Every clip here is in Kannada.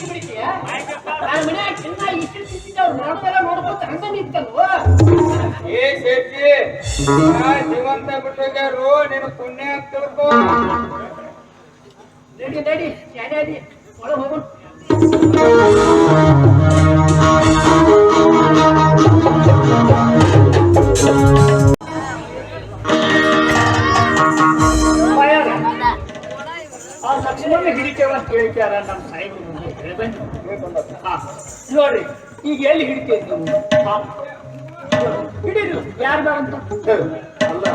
ಹೊಟ್ಟಿ ಬಿಡ್ತೀಯ? ನಾನು ಮನ್ಯಾಗ ಚೆನ್ನಾಗಿ ಇಟ್ಟು ತಿಂತಿದ್ದೆ ಅವ್ರು ಮಾಡೋದೆಲ್ಲ ನೋಡ್ಕೊತ ಹಂಗ ನಿಂತಲ್ವ? ಏ ಶೆಟ್ಟಿ ಜೀವಂತ ಬಿಟ್ಟೋಗ್ಯಾರು ನಿನ್ನ ಪುಣ್ಯ ಅಂತ ತಿಳ್ಕೊ. ನಡಿ ನಡಿ ಶಾಲೆ ಅದಿ ಒಳಗೆ ಹೋಗೋಣ ಆ ಲಕ್ಷ್ಮಣ ಹಿಡಿತೇವ ಅಂತ ಹೇಳ್ತಾರ ನಮ್ಮ. ಹಾ, ನೋಡ್ರಿ ಈಗ ಎಲ್ಲಿ ಹಿಡಿತೇವೆ ನೀವು. ಹಿಡೀರಿ ಯಾರು ಬೇಡ ಅಂತ ಅಲ್ಲ.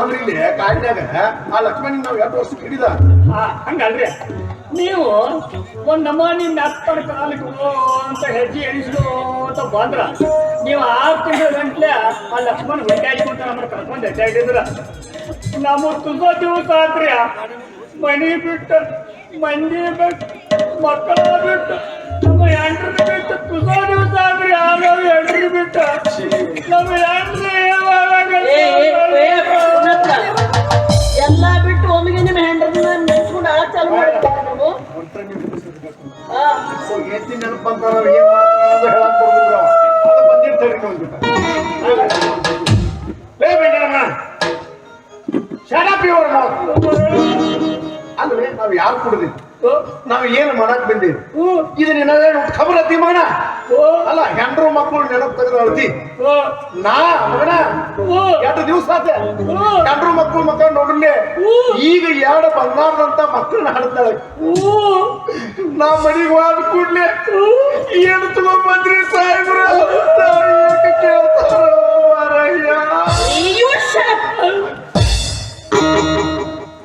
ಬಂದ್ರಿ ಇಲ್ಲಿ ಕಾಡಿನಾಗ ಆ ಲಕ್ಷ್ಮಣ ನಾವ್ ಎರಡು ವರ್ಷ ಹಿಡಿದ. ಹಂಗಲ್ರಿ? ನೀವು ಒಂದ್ ನಮೂನಿ ನಪ್ಪನ ಕಾಲಿಗೆ ಅಂತ ಹೆಜ್ಜೆ ಎಣಿಸ್ಲು ಅಂತ ಬಂದ್ರ, ನೀವು ಆರು ತಿಂಗಳ ಗಂಟ್ಲೆ ಆ ಲಕ್ಷ್ಮಣ ಹೊಡ್ಡಾಡ್ಕೊಂತ ನಮ್ಮ ಕರ್ಕೊಂಡು ಹೆಜ್ಜಾಡಿದ್ರ ನಮ್ಮ ತುಂಬಾ ದಿವಸ ಆದ್ರಿ ಮನಿ ಬಿಟ್ಟು, ಮಂದಿ ಬಿಟ್ಟು, ಮಕ್ಕಳ ಬಿಟ್ಟು, ನಮ್ಮ ಹೆಂಡ್ರ ಬಿಟ್ಟು ಅಂತ ನಾವ್ ಏನ್ ಅಂತ ಹೇಳಕ್. ಅದು ಏ ಇವ್ರ ಅಲ್ವೇ ನಾವ್ ಯಾರು ಕುಡ್ದಿ? ನಾವ್ ಏನ್ ಮಾಡಕ್ ಬಂದೀವಿ ಇದು ನಿನ್ನ ಖಬರ್ ಅತಿ ಮಾಡ ಅಲ್ಲ ಹೆಂಡ್ರು ಮಕ್ಕಳು ನೆನಪು ತೆಗೆದು ಅಳ್ತಿ. ನಾ ಮಗನ ಎರಡು ದಿವಸ ಹೆಂಡ್ರು ಮಕ್ಕಳು ಮಕ್ಕಳು ನೋಡ್ಲಿ ಈಗ ಎರಡು ಬಂಗಾರದಂತ ಮಕ್ಕಳನ್ನ ಹಾಡ್ತಾಳೆ ನಾ ಮನೆಗೆ ಹೋದ ಕೂಡ್ಲೆ. ಏನು ತುಂಬ ಬಂದ್ರಿ ಸಾಹೇಬ್ರ?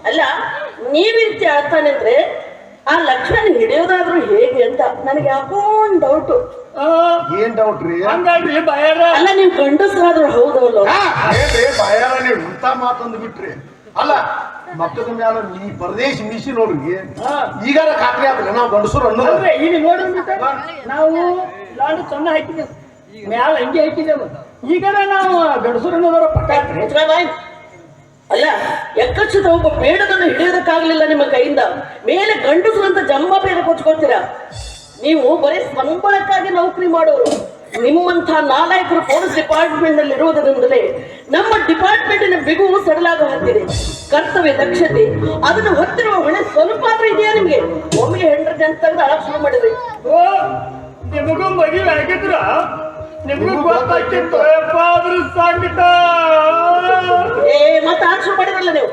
ಅಲ್ಲ ನೀವಿಂತ ಹೇಳ್ತಾನೆ ಆಡ್ತಾನಂದ್ರೆ ಆ ಲಕ್ಷ್ಮಣ ಹಿಡಿಯೋದಾದ್ರೂ ಹೇಗೆ ಅಂತ ನನಗೆ ಯಾಕೋ ಒಂದು ಡೌಟು ಏನ್ ಡೌಟ್ ರೀ? ಹಂಗಲ್ರಿ ಬಯರ ಅಲ್ಲ ನೀವು ಗಂಡಸ್ರಾದ್ರೂ ಹೌದವಲ್ಲ ಏನ್ರಿ ಬಾಯಾರ ನೀವು ಇಂಥ ಮಾತೊಂದು ಬಿಟ್ರಿ. ಅಲ್ಲ ಮಕ್ಕದ ಮ್ಯಾಲ ನೀ ಪರದೇಶ ಮೀಸಿ ನೋಡ್ರಿ. ಈಗಾರ ಖಾತ್ರಿ ಆದ್ರೆ ನಾವು ಗಂಡಸರು ಅನ್ನೋದ್ರೆ ಈಗ ನೋಡ್ರಿ ನಾವು ಲಾಡು ಸಣ್ಣ ಹಾಕಿದ್ದೇವೆ. ಮ್ಯಾಲ ಹಂಗೆ ಹಾಕಿದ್ದೇವೆ. ಈಗ ನಾವು ಗಂಡಸರು ಅನ್ನೋದ್ರ. ಮುಚ್ಚಾಬಾಯ್. ಅಲ್ಲ ಎಕ್ಕಚ್ಚಿತ ಒಬ್ಬ ಬೇಡದನ್ನು ಹಿಡಿಯೋದಕ್ಕಾಗಲಿಲ್ಲ ನಿಮ್ಮ ಕೈಯಿಂದ. ಮೇಲೆ ಗಂಡಸರಂತ ಜಂಬ ಬೇರೆ ಕೊಚ್ಕೊಳ್ತೀರಾ? ನೀವು ಬರೀ ಸಂಬಳಕ್ಕಾಗಿ ನೌಕರಿ ಮಾಡೋರು. ನಿಮ್ಮಂಥ ನಾಲಾಯಕರು ಪೊಲೀಸ್ ಡಿಪಾರ್ಟ್ಮೆಂಟ್ನಲ್ಲಿ ಇರುವುದರಿಂದಲೇ ನಮ್ಮ ಡಿಪಾರ್ಟ್ಮೆಂಟಿನ ಬಿಗು ಸಡಲಾಗ ಹತ್ತಿದೆ. ಕರ್ತವ್ಯ ದಕ್ಷತೆ. ಅದನ್ನು ಹೊತ್ತಿರುವ ಹೊಣೆ ಸ್ವಲ್ಪ ಆದ್ರೆ ಇದೆಯಾ ನಿಮ್ಗೆ? ಒಮ್ಮೆ ಹೆಂಡ್ರ ಜನ ತೆಗೆದು ಅಳಕ್ ಶುರು ಮಾಡಿದ್ರಿ ನಿಮಗೂ ಮದುವೆ ಆಗಿದ್ರ? ನಿಮಗೂ ಗೊತ್ತಾಗಿತ್ತು ಯಪ್ಪ ಅದ್ರ ಸಂಗೀತ! ಏ ಮತ್ತೆ ಆಕ್ಷನ್ ಮಾಡಿದ್ರಲ್ಲ ನೀವು?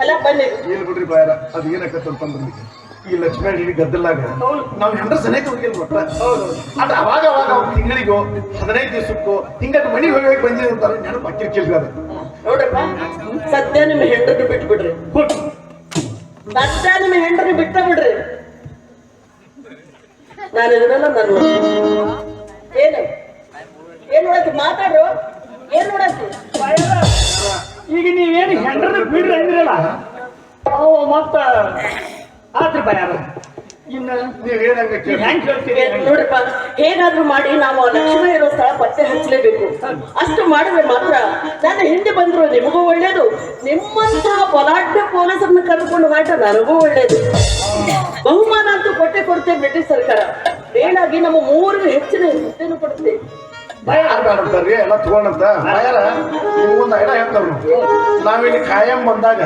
ಅಲ್ಲ ಬನ್ನಿ. ಏನ್ ಬಿಡ್ರಿ ಬಾಯಾರ ಅದ್ ಏನಕ್ಕಂತಂದ್ರೆ ಈ ಲಕ್ಷ್ಮಣ ಹಿಡಿ ಗದ್ದಲಾಗ ನಾವು ಹೆಂಡ್ರ ಸನೇಕ ಹೋಗಿಲ್ಲ ಮಟ್ಟ ಅದು ಅವಾಗ ಅವಾಗ ಅವ್ರ ತಿಂಗಳಿಗೋ ಹದಿನೈದು ದಿವಸಕ್ಕೋ ಹಿಂಗ ಮನೆಗೆ ಹೋಗಿ ಹೋಗಿ ಅಂತಾರೆ ನೆನಪು ಹಾಕಿರ್ಕಿಲ್ರಿ ಅದು. ನೋಡ್ರಪ್ಪ ಸದ್ಯ ನಿಮ್ಮ ಹೆಂಡ್ರನ್ನ ಬಿಟ್ಬಿಡ್ರಿ. ಸದ್ಯ ನಿಮ್ಮ ಹೆಂಡ್ರನ್ನ ಬಿಟ್ಟ ಬಿಡ್ರಿ. ನಾನು ಇದನ್ನೆಲ್ಲ ನಾನು ಏನು? ಏನ್ ನೋಡತ್ತಿ ಮಾತಾಡ್ರು? ಏನ್ ನೋಡಕ್ಕೆ ಈಗ ನೀವೇನು ಹೆಂಡ್ರನ್ನ ಬಿಡ್ರಿ ಅಂದ್ರಲ್ಲ? ಅವು ಮತ್ತ ಆತ್ರಿ ಬಯಾರ ಇನ್ನ ನೀವ್ ಏನಂಗ ನೀವ್ ಕೇಳಿ ಹೆಂಗ್ ಹೇಳ್ತೀರಿ ನೋಡ್ರಪ್ಪ ಏನಾದ್ರೂ ಮಾಡಿ ನಾವು ಆ ಲಕ್ಷ್ಮಣ ಇರೋ ಸ್ಥಳ ಪತ್ತೆ ಹಚ್ಚಲೇಬೇಕು ಅಷ್ಟು ಮಾಡಿದ್ರೆ ಮಾತ್ರ ನನ್ನ ಹಿಂದೆ ಬಂದ್ರು ನಿಮಗೂ ಒಳ್ಳೇದು. ನಿಮ್ಮಂತಹ ಬಲಾಢ್ಯ ಪೊಲೀಸರನ್ನ ಕರೆದುಕೊಂಡು ಹೊರಟ ನನಗೂ ಒಳ್ಳೇದು. ಬಹುಮಾನ ಅಂತೂ ಕೊಟ್ಟೆ ಕೊಡ್ತೇವೆ ಬ್ರಿಟಿಷ್ ಸರ್ಕಾರ. ಮೇಲಾಗಿ ನಮ್ಮ ಮೂರು ಹೆಚ್ಚಿನ ಹುದ್ದೆಯನ್ನು ಕೊಡುತ್ತೆ. ಯಾರು ಬೇಡಂತಾರ್ರಿ ಎಲ್ಲ ತಗೊಂಡಂತ ಬಾಯಾರ ಒಂದು ಐಡ ಹೇಳ್ತಾವ್ರು. ನಾವಿಲ್ಲಿ ಕಾಯಂ ಬಂದಾಗ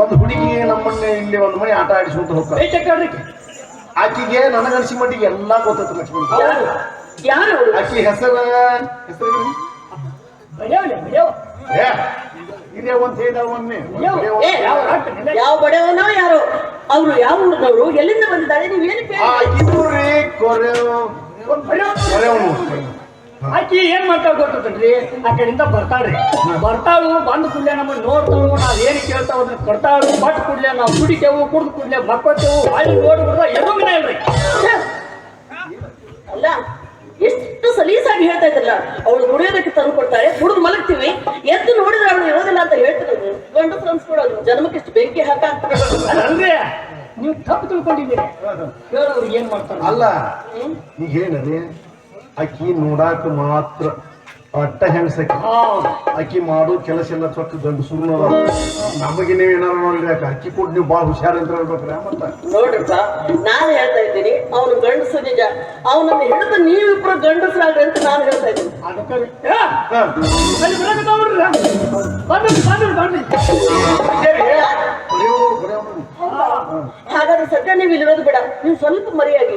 ಒಂದು ಹುಡುಗಿ ನಮ್ಮನ್ನ ಇಲ್ಲಿ ಒಂದು ಮನೆ ಆಟ ಆಡಿಸ್ಕೊಂತ ಹೋಗ್ತಾರೆ ಆಕಿಗೆ ನನಗನ್ಸಿ ಮಟ್ಟಿಗೆ ಎಲ್ಲ ಗೊತ್ತೈತೆ ಲಕ್ಷ್ಮಣ. ಯಾರು? ಯಾರು ಅವ್ರು? ಆಕಿ ಹೆಸರ? ಹೆಸರು ಏ ಇದೇ ಒಂದು ಹೇಳಿದ ಒಮ್ಮೆ ಯಾವ ಬಡವನೋ ಯಾರು. ಅವರು ಯಾವ ಊರಿನವರು? ಎಲ್ಲಿಂದ ಬಂದಿದ್ದಾರೆ? ನೀವೇನು ಕೇಳಿ? ಆಕಿದ್ರಿ ಕೊರೆ ಕೊರೆವನು. ಆಕಿ ಏನ್ ಮಾಡ್ತಾಳ ಗೊತ್ತದ್ರಿ ಆ ಕಡೆಯಿಂದ ಬರ್ತಾಳ್ರಿ. ಬರ್ತಾಳು ಬಂದ ಕೂಡಲೇ ನಮ್ಮನ್ನ ನೋಡ್ತಾಳು ನಾವ್ ಏನ್ ಕೇಳ್ತಾವ ಅದನ್ನ ಕೊಡ್ತಾಳು ಬಟ್ ಕೂಡಲೇ ನಾವು ಕುಡಿತೇವು ಕುಡ್ದ ಕೂಡಲೇ ಮಕ್ಕೋತೇವು ಅಲ್ಲಿ ನೋಡಿ ಬಿಡ್ದ ಮನೆ ಇಲ್ರಿ ಅಲ್ಲ ಎಷ್ಟು ಸಲೀಸಾಗಿ ಹೇಳ್ತಾ ಇದ್ರಲ್ಲ ಅವಳು ಕುಡಿಯೋದಕ್ಕೆ ತಂದು ಕೊಡ್ತಾರೆ ಕುಡಿದು ಮಲಗ್ತೀವಿ. ಎದ್ದು ನೋಡಿದ್ರೆ ಅವಳು ಇರೋದಿಲ್ಲ ಅಂತ ಹೇಳ್ತಿರೋದು ಗಂಡು ಫ್ರೆಂಡ್ಸ್ ಕೂಡ ಜನ್ಮಕ್ಕೆ ಎಷ್ಟು ಬೆಂಕಿ ಹಾಕ. ಅಂದ್ರೆ ನೀವು ತಪ್ಪು ತಿಳ್ಕೊಂಡಿದ್ದೀರಿ. ಹೇಳೋರು ಏನ್ ಮಾಡ್ತಾರೆ? ಅಲ್ಲ ಈಗ ಏನದೆ ಆಕಿ ನೋಡಾಕ ಮಾತ್ರ ಅಟ್ಟ ಹೆಣ್ಸಕ್ಕೆ. ಅಕ್ಕಿ ಆಕಿ ಮಾಡೋ ಕೆಲಸ ಎಲ್ಲ ಚೊಕ್ಕ ಸುರು ನಮಗೆ ನೀವು ಏನಾರ ನೋಡ್ರಿ ಯಾಕೆ ಅಕ್ಕಿ ಕೊಟ್ಟು ನೀವು ಭಾಳ ಹುಷಾರಂತ ಹೇಳ್ಬೇಕ್ರೆ ನೋಡಿ ಸರ್ ನಾನು ಹೇಳ್ತಾ ಇದ್ದೀನಿ ಅವನು ಗಂಡಸು ನಿಜ. ಅವನನ್ನು ಹಿಡಿದು ನೀವಿಬ್ರು ಗಂಡಸರಾಗ್ರಿ ಅಂತ ನಾನು ಹೇಳ್ತಾ ಇದ್ದೀನಿ. ಅದಕ್ಕೆ. ಬನ್ನಿ ಬನ್ನಿ ಬನ್ನಿ ಹಾಗಾದ್ರೆ ಸದ್ಯ ನೀವು ಇಲ್ಲಿರೋದು ಬೇಡ. ನೀವು ಸ್ವಲ್ಪ ಮರೆಯಾಗಿ.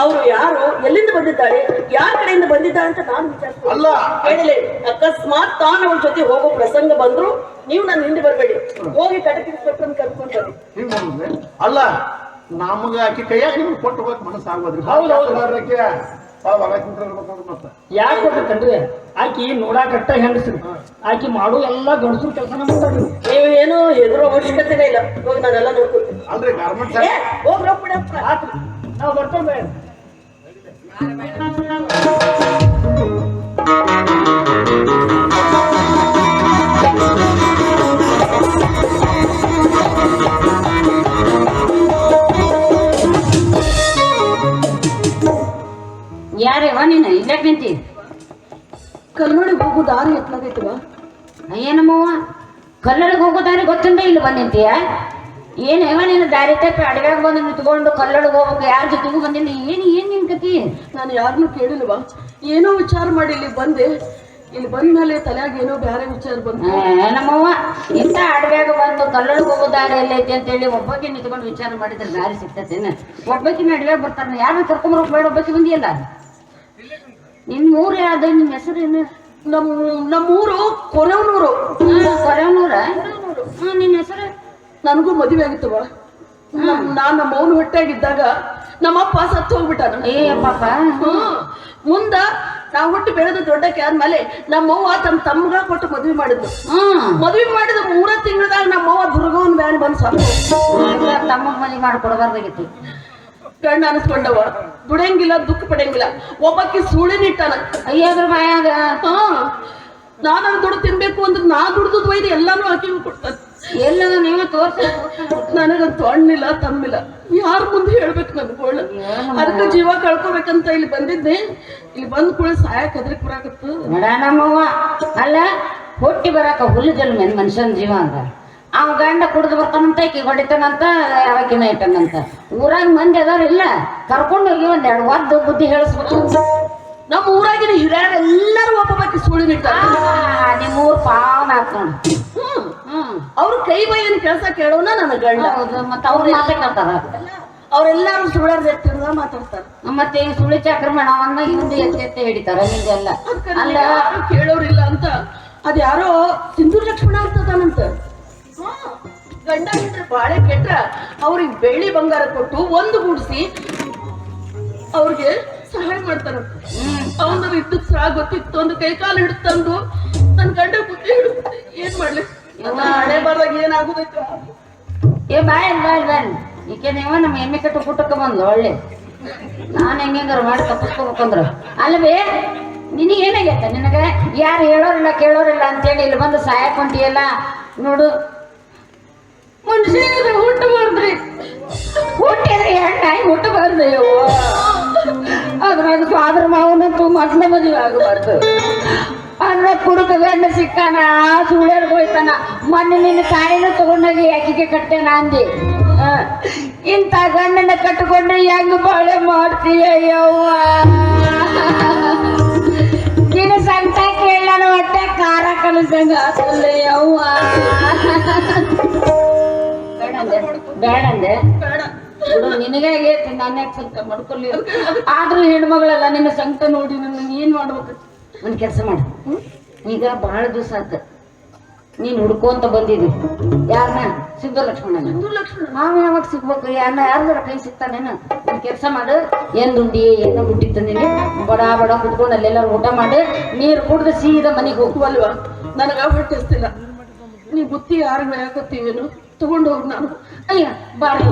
ಅವರು ಯಾರು? ಎಲ್ಲಿಂದ ಬಂದಿದ್ದಾಳೆ ಯಾರ ಕಡೆಯಿಂದ ಬಂದಿದ್ದಾರೆ ಅಂತ ನಾನು ವಿಚಾರಿಸ್ತೀನಿ. ಹೇಳಿಲ್ಲ ಅಕಸ್ಮಾತ್ ತಾನ ಅವ್ರ ಜೊತೆ ಹೋಗೋ ಪ್ರಸಂಗ ಬಂದ್ರು ನೀವು ನನ್ನ ಹಿಂದೆ ಬರಬೇಡಿ. ಹೋಗಿ ಕಟಕಿಸ್ಬೇಕು ಅಂತ ಕರ್ಕೊಂಡು ಬನ್ನಿ. ಹಿಂಗ್ ಮಾಡಿದ್ರೆ ಅಲ್ಲ ನಮಗೆ ಆಕಿ ಕೈಯಾಗಿ ನಿಮ್ಗೆ ಕೊಟ್ಟು ಹೋಗಕ್ ಮನಸ್ಸಾಗೋದ್ರಿ ಹೌದೌದು ಹೌದ್. ಹೌದ್. ಯಾಕೆ ಗೊತ್ತಂದ್ರೆ ಆಕಿ ನೋಡಾಕಟ್ಟ ಹೆಂಗಸ್ರಿ. ಆಕಿ ಮಾಡೋ ಎಲ್ಲಾ ಗಂಡಸರು ಕೆಲಸ ಮಾಡ್ತಾರ ನೀವು ಏನು ಎದುರು ಅವಶ್ಯಕತೆನೇ ಇಲ್ಲ. ಹೋಗಿ ನಾನೆಲ್ಲ ನೋಡ್ಕೊಳ್ತೀನಿ ಅಂದ್ರೆ ಗಾರ್ಮೆಂಟ್ಸ್ ಏ, ಹೋಗ್ ಹೋಗ್ಬಿಡಪ್ಪ ಆತ್ರಿ ನಾವು ಬರ್ತೇವೆ ಇಲ್ಲಕ್ ನಿಂತಿ? ಕಲ್ಮಡಿಗೆ ಹೋಗೋ ದಾರಿ ಎತ್ಲಾಗೈತವ ಏನಮ್ಮವ್ವ ಕಲ್ಲಡಿಗೆ ಹೋಗೋ ದಾರಿ ಗೊತ್ತಿಂದ ಇಲ್ಲಿ ಬಂದಿಂತೀಯ ಹೇವ ನೀನು ದಾರಿ ತಪ್ಪಿ ಅಡವ್ಯಾಗ ಬಂದು ನಿಂತ್ಕೊಂಡು ಕಲ್ಲಡಿಗೆ ಹೋಗ್ಬೇಕು ಯಾರ ಜೊತೆಗೂ ಬಂದಿಲ್ಲ ಏನು ಏನು ನಿನ್ ಕತಿ? ನಾನು ಯಾರನ್ನೂ ಕೇಳಿಲ್ವ? ಏನೋ ವಿಚಾರ ಮಾಡಿ ಇಲ್ಲಿ ಬಂದೆ. ಇಲ್ಲಿ ಬಂದ್ಮೇಲೆ ತಲೆಯಾಗ ಏನೋ ಬೇರೆ ವಿಚಾರ ಬಂತು. ನಮ್ಮವ್ವ ಇಂಥ ಅಡವ್ಯಾಗ ಬಂದು ಕಲ್ಲಡಿಗೆ ಹೋಗೋ ದಾರಿ ಎಲ್ಲೈತಿ ಅಂತೇಳಿ ಒಬ್ಬಕ್ಕೆ ನಿಂತ್ಕೊಂಡು ವಿಚಾರ ಮಾಡಿದ್ರೆ ದಾರಿ ಸಿಗ್ತತೇನ? ಒಬ್ಬಕ್ಕಿನ ಅಡವ್ಯಾಗ ಬರ್ತಾರೆ ಯಾರನ್ನ ಕರ್ಕೊಂಬರೋಕ್ ಬೇಡ ಒಬ್ಬಕ್ಕೆ ಬಂದಿಯಲ್ಲ? ನಿನ್ ಊರು ಯಾವ್ದು ನಿನ್ನ ಹೆಸರು ಏನು? ನಮ್ಮ ನಮ್ಮೂರು ಕೊರವನೂರು. ಕೊರವನೂರ? ಹಾ ನಿನ್ನ ಹೆಸರು? ನನಗೂ ಮದುವೆ ಆಗಿತ್ತು ಬಾ ನಾನ್ ನಮ್ಮ ಅವನು ಹೊಟ್ಟೆಯಾಗಿದ್ದಾಗ ನಮ್ಮಪ್ಪ ಸತ್ತು ಹೋಗ್ಬಿಟ್ಟಾನ. ಏ ಪಾಪ ಮುಂದ ನಾವು ಹುಟ್ಟಿ ಬೆಳೆದು ದೊಡ್ಡಕ್ಕೆ ಆದ್ಮೇಲೆ ನಮ್ಮವ್ವ ತನ್ನ ತಮ್ಮಗ ಕೊಟ್ಟು ಮದ್ವೆ ಮಾಡಿದ್ರು ಮದ್ವೆ ಮಾಡಿದ ಮೂರ ತಿಂಗಳದಾಗ ನಮ್ಮವ್ವ ದುರ್ಗವನ್ ಬ್ಯಾನ್ ಬಂದ್ ಸಾಕು ತಮ್ಮಗ್ ಮನೆ ಮಾಡ್ಕೊಡ್ಬಾರ್ದಾಗಿತ್ತು. ಗಂಡ ಅನ್ಸ್ಕೊಂಡವ. ದುಡಿಯಂಗಿಲ್ಲ ದುಃಖ ಪಡೆಯಂಗಿಲ್ಲ ಒಬ್ಬಾಕಿ ಸುಳಿನಿಟ್ಟನ ಅಯ್ಯಾದ್ರ ಮಾಯಾಗ ಹಾ. ನಾನು ದುಡ್ಡು ತಿನ್ಬೇಕು ಅಂದ್ರೆ ನಾ ದುಡ್ದು ಒಯ್ದು ಎಲ್ಲಾನು ಆಕಿಗೂ ಕೊಡ್ತಾನೆ. ಎಲ್ಲ ನೀವು ತೋರ್ಸ ನನಗಂತ ಹಣ್ಣಿಲ್ಲ ತಮ್ಮಿಲ್ಲ ಯಾರ ಮುಂದೆ ಹೇಳ್ಬೇಕು ನನ್ಗೋಳ ಅದಕ್ಕೆ ಜೀವ ಕಳ್ಕೊಬೇಕಂತ ಇಲ್ಲಿ ಬಂದಿದ್ದೆ. ಇಲ್ಲಿ ಬಂದ ಕೂಡ ಸಾಯಕ್ ಕದ್ರಿ ಕೂಡ ನಮ್ಮವ್ವ ಅಲ್ಲ ಹೊಟ್ಟಿ ಬರಾಕ ಹುಲ್ಲು ಜಲ್ಮೇನ್ ಮನುಷ್ಯನ ಜೀವ ಅಂತ. ಅವ ಗಂಡ ಕುಡಿದು ಬರ್ತಾನಂತ ಈಕಿ ಹೊಡಿತಾನಂತ ಯಾವಕಿನ ಇಟ್ಟನಂತ. ಊರಾಗ ಮಂದಿ ಅದಾರಿಲ್ಲ ಕರ್ಕೊಂಡು ಹೋಗಿ ಒಂದ್ ಎರಡು ಒದ್ದು ಬುದ್ಧಿ ಹೇಳಿಸ್ಬೇಕು. ನಮ್ಮ ಊರಾಗಿನ ಹಿರಿಯರು ಎಲ್ಲರೂ ಬಗ್ಗೆ ಸುಳಿನಿಟ್ಟಾರ ನಿಟ್ಟ ನಿಮ್ ಊರ್ ಪಾವನ ಹಾಕೋಣ ಅವ್ರ ಕೈ ಬೈಯನ್ ಕೆಲಸ ಕೇಳೋಣ ನನ್ನ ಗಂಡ. ಹೌದು ಮತ್ತ ಅವ್ರ ಮಾತಾಡ್ತಾರ ಅವ್ರೆಲ್ಲಾರು ಸುಳ್ಳರ್ ಎತ್ತಿರ್ದ ಮಾತಾಡ್ತಾರ. ಮತ್ತೆ ಈ ಸುಳಿ ಚಕ್ರಮಣವನ್ನ ಹಿಂದೆ ಎತ್ತಿ ಎತ್ತಿ ಹಿಡಿತಾರ ಅದ್ಕ ಅಲ್ಲ. ಕೇಳೋರಿಲ್ಲ ಅಂತ. ಅದ್ಯಾರೋ ಸಿಂಧೂರ್ ಲಕ್ಷ್ಮಣ ಅಂತದಾನಂತ ಗಂಡ ಬಿಟ್ರೆ ಬಾಳೆ ಕೆಟ್ಟ ಅವ್ರಿಗೆ ಬೆಳ್ಳಿ ಬಂಗಾರ ಕೊಟ್ಟು ಒಂದು ಗೂಡಿಸಿ ಅವ್ರಿಗೆ ಸಹಾಯ ಮಾಡ್ತಾರ. ಅವನ ವಿದ್ಯುತ್ ಸಹ ಗೊತ್ತಿತ್ತು ಒಂದು ಕೈ ಕಾಲು ಹಿಡಿತಂದು ನನ್ನ ಗಂಡ ಬುದ್ಧಿ ಹಿಡಿದು ಏನ್ ಮಾಡ್ಲಿ? ನನ್ನ ಹಣೆ ಬರ್ದಾಗ ಏನಾಗುದೈತೆ. ಏ ಬಾಯ್ ಬಾಯ್ ಬಾಯ್ ಈಕೆ ನೀವ ನಮ್ಮ ಎಮ್ಮೆ ಕಟ್ಟು ಪುಟ್ಟಕ್ಕ ಬಂದ್ಲು ಒಳ್ಳೆ. ನಾನು ಹೆಂಗಾರ ಮಾಡಿ ತಪ್ಪಿಸ್ಕೋಬೇಕಂದ್ರ ಅಲ್ವೇ ನಿನಗೆ ಏನಾಗೈತೆ ನಿನಗೆ ಯಾರು ಹೇಳೋರಿಲ್ಲ ಕೇಳೋರಿಲ್ಲ ಅಂತೇಳಿ ಇಲ್ಲಿ ಬಂದು ಸಹಾಯ ಹೊಂಟಿಯಲ್ಲ? ನೋಡು ಮನುಷ್ಯನಿಗೆ ಮಾಡಿದ್ರಿ ಹುಟ್ಟಿದ್ರೆ ಹೆಣ್ಣಾಗಿ ಹುಟ್ಟಬಾರ್ದು ಯವ್ವ. ಅದ್ರಾಗ ಸ್ವಾದ್ರ ಮಾವನಂತೂ ಮಕ್ಕಳ ಮದುವೆ ಆಗಬಾರ್ದು. ಅದ್ರ ಕುಡುಕ ಗಂಡ ಸಿಕ್ಕಾನ ಸುಳ್ಯರ್ಗ್ ಹೋಯ್ತಾನ. ಮೊನ್ನೆ ನಿನ್ನ ತಾಯಿನ ತಗೊಂಡೋಗಿ ಯಾಕಿಗೆ ಕಟ್ಟೆ ನಾಂದಿ ಇಂಥ ಗಂಡನ ಕಟ್ಟಿಕೊಂಡ್ರೆ ಹೆಂಗ್ ಬಾಳೆ ಮಾಡ್ತೀಯ ಯವ್ವ? ನಿನ್ನ ಸಂತ ಕೇಳ ಹೊಟ್ಟೆ ಖಾರ ಕಲಿಸಂಗ ಯವ್ವ. ಬೇಡ ಅಂದೆ. ನಿನಗೆ ಆಗೈತಿ ನಾನು ಯಾಕೆ ಸಂಕಟ ಆದ್ರೂ ಹೆಣ್ಮಗಳಲ್ಲ ನಿನ್ನ ಸಂಕಟ ನೋಡಿ ನನ್ನ ಏನ್ ಮಾಡ್ಬೇಕು? ಒಂದ್ ಕೆಲಸ ಮಾಡು. ಈಗ ಬಹಳ ದಿವಸ ಆತ ನೀನ್ ಹುಡ್ಕೊಂತ ಬಂದಿದಿ ಯಾರನ್ನ ಸಿದ್ಧ ಲಕ್ಷ್ಮಣ ನಾವ್ ಯಾವಾಗ ಸಿಗ್ಬೇಕು? ಯಾರನ್ನ ಯಾರ್ದಾರ ಕೈ ಸಿಗ್ತಾನೇನು ಒಂದ್ ಕೆಲಸ ಮಾಡು. ಏನ್ ದುಂಡಿ ಏನ ಗುಡ್ಡಿ ತಂದಿನಿ ಬಡ ಬಡ ಕುತ್ಕೊಂಡು ಅಲ್ಲೆಲ್ಲ ಊಟ ಮಾಡಿ. ನೀರು ಕುಡ್ದು ಸೀದಾ ಮನೆಗೆ ಹೋಗುವಲ್ವಾ ನನಗ ಹೊಟ್ಟಿಸ್ತಿಲ್ಲ ನೀ ಬುತ್ತಿ ಯಾರು ಬೆಳೆಯಾಕತ್ತೀವೇನು ತಗೊಂಡು ಹೋಗ್ ನಾನು. ಅಯ್ಯ ಬಾರಿ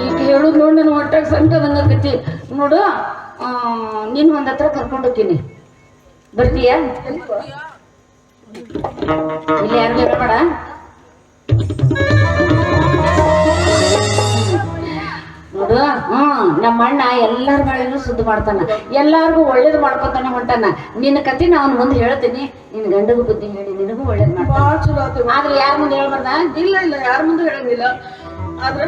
ಈಗ ಹೇಳುದು ನೋಡಿ ನಾನು ಸಂಕದಂಗ ಆಕತಿ ನೋಡು ನಿನ್ ಒಂದ್ ಹತ್ರ ಕರ್ಕೊಂಡು ಹೋಗ್ತೀನಿ. ಬರ್ತೀಯಾ? ಇಲ್ಲಿ, ಯಾರು ಬೇಡ. ಹೌದು ಹ್ಮ್ ನಮ್ಮ ಅಣ್ಣ ಎಲ್ಲರ ಬಾಳೆನೂ ಸುದ್ದಿ ಮಾಡ್ತಾನ. ಎಲ್ಲಾರ್ಗು ಒಳ್ಳೇದು ಮಾಡ್ಕೊತಾನೆ ಹೊಂಟಾನ. ನಿನ್ನ ಕತಿ ನಾ ಅವ್ನ ಮುಂದೆ ಹೇಳ್ತೀನಿ. ನಿನ್ ಗಂಡಗೂ ಬುದ್ಧಿ ಹೇಳಿ ನಿನಗೂ ಒಳ್ಳೇದು ಮಾಡ್ತಾನ. ಬಾಳ ಚಲೋ ಆತು ಆದ್ರೆ ಯಾರ ಮುಂದೆ ಹೇಳ್ಬಾರ್ದ? ಇಲ್ಲ ಇಲ್ಲ ಯಾರ ಮುಂದೆ ಹೇಳಂಗಿಲ್ಲ. ಆದ್ರೆ.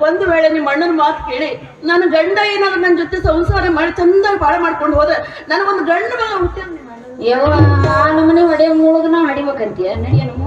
ಒಂದು ವೇಳೆ ನಿಮ್ಮ ಅಣ್ಣನ ಮಾತು ಕೇಳಿ ನನ್ನ ಗಂಡ ಏನಾದ್ರು ನನ್ನ ಜೊತೆ ಸಂಸಾರ ಮಾಡಿ ಚಂದ ಬಾಳ ಮಾಡ್ಕೊಂಡು ಹೋದ್ರೆ ನನಗೊಂದು ಗಂಡ ಮಗ. ಯವ್ವ ಆ ನಮ್ಮನೆ ಹೊಡೆಯ ಮುಳುಗ ನಾ ಹೊಡಿಬೇಕಂತೀಯ ನಡಿಯ ನಮ್ಮ